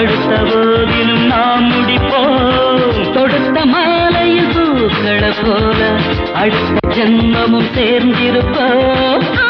அடுத்த போதிலும் நாம் முடிப்போம். தொடுத்த மாலையில் பூக்களை போல அடுத்த ஜென்மமும் சேர்ந்திருப்போம்.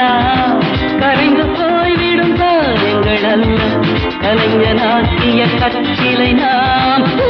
நான் கரைந்து போய்விடும் காரியங்கள் அல்ல. கலைஞனாக்கிய கச்சிலை நான்.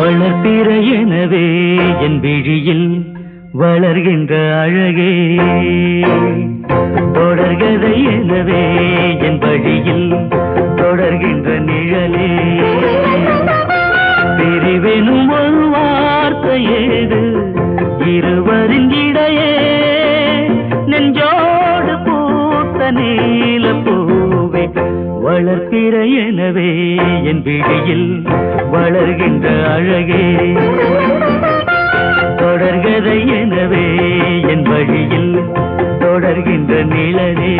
வளர்ப்பிற எனவே என் விழியில் வளர்கின்ற அழகே. தொடர்கதை எனவே என் வழியில் தொடர்கின்ற நிழலே. பிரிவெனும் ஒரு வார்த்தை ஏது? இருவரின் இடையே நெஞ்சோடு பூத்தனே வளர்க்கிற எனவே என் விழியில் வளர்கின்ற அழகே. தொடர்கதை எனவே என் வழியில் தொடர்கின்ற நிழலே.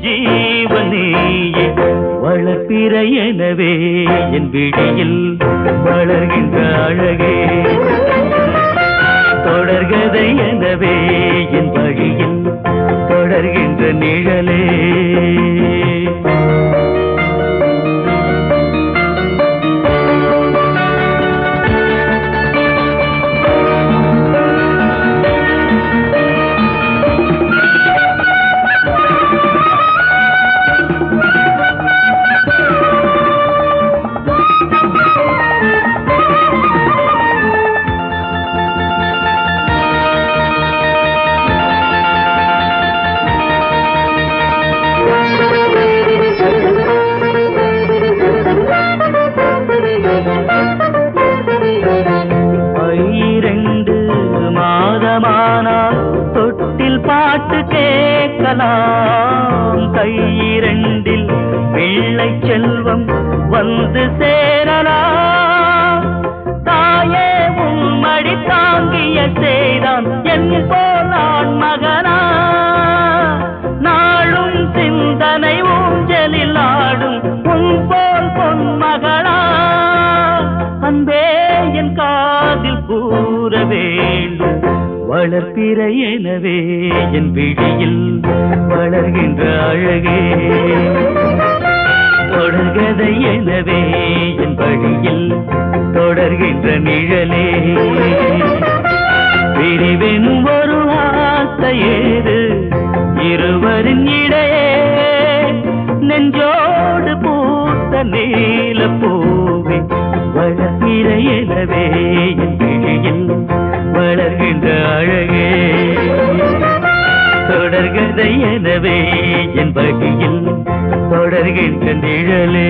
ஜீவனேயே வளர்ப்பிற எனவே என் விழியில் வளர்கின்ற அழகே. தொடர்கதை எனவே என் வழியில் தொடர்கின்ற நிழல் கேட்கலாம் கையிரண்டில் பிள்ளை செல்வம் வந்து சேரலாம். தாயே உம்மடி தாங்கிய செய்தான் என் போலான் மகனா. நாளும் சிந்தனை ஊஞ்சலில் ஆடும் உன் போல் பொன் மகளா. அன்பே என் காதில் கூற வேண்டும். வளர்ப்பிற எனவே என் விழியில் வளர்கின்ற அழகே. தொடர்கதை எனவே என் வழியில் தொடர்கின்ற நிழலே. பிரிவெனும் ஒரு வார்த்தை இருவரின் இடையே நெஞ்சோடு பூத்த நீல பூவி வளர்கிற எனவே என் வாழவே என் வகையில் தொடர்கின்ற நிழலே.